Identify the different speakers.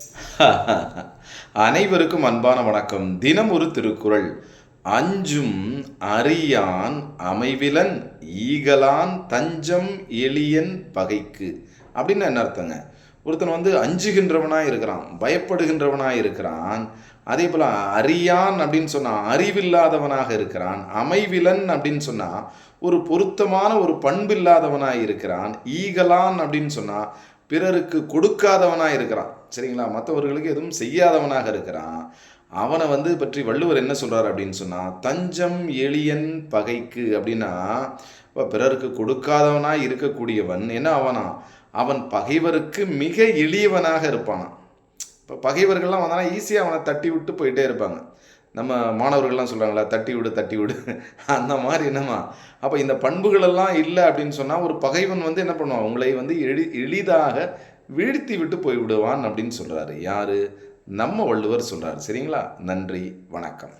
Speaker 1: அனைவருக்கும் அன்பான வணக்கம். தினம் ஒரு திருக்குறள். அஞ்சும் அறியான் அமைவிலன் ஈகலான் தஞ்சம் எளியன் பகைக்கு. அப்படின்னு என்ன அர்த்தங்க? ஒருத்தன் வந்து அஞ்சுகின்றவனாக இருக்கிறான் பயப்படுகின்றவனாக இருக்கிறான். அதே போல் அறியான் அப்படின்னு சொன்னால் அறிவில்லாதவனாக இருக்கிறான் அமைவிலன் அப்படின்னு சொன்னால் ஒரு பொருத்தமான ஒரு பண்பில்லாதவனாக இருக்கிறான் ஈகலான் அப்படின்னு சொன்னால் பிறருக்கு கொடுக்காதவனாக இருக்கிறான். சரிங்களா? மற்றவர்களுக்கு எதுவும் செய்யாதவனாக இருக்கிறான். அவனை வந்து பற்றி வள்ளுவர் என்ன சொல்கிறார் அப்படின்னு சொன்னால் தஞ்சம் எளியன் பகைக்கு அப்படின்னா இப்போ பிறருக்கு கொடுக்காதவனாக இருக்கக்கூடியவன் என்ன அவனா? அவன் பகைவருக்கு மிக எளியவனாக இருப்பானான் இப்போ பகைவர்கள்லாம் வந்தானா ஈஸியாக அவனை தட்டி விட்டு போயிட்டே இருப்பாங்க. நம்ம மாணவர்கள்லாம் சொல்கிறாங்களா தட்டி விடு தட்டி விடு. அந்த மாதிரி என்னம்மா? அப்போ இந்த பண்புகளெல்லாம் இல்லை அப்படின்னு சொன்னால் ஒரு பகைவன் வந்து என்ன பண்ணுவான்? உங்களை வந்து எளி எளிதாக வீழ்த்தி விட்டு போய்விடுவான் அப்படின்னு சொல்கிறாரு யார்? நம்ம வள்ளுவர் சொல்கிறாரு சரிங்களா? நன்றி வணக்கம்.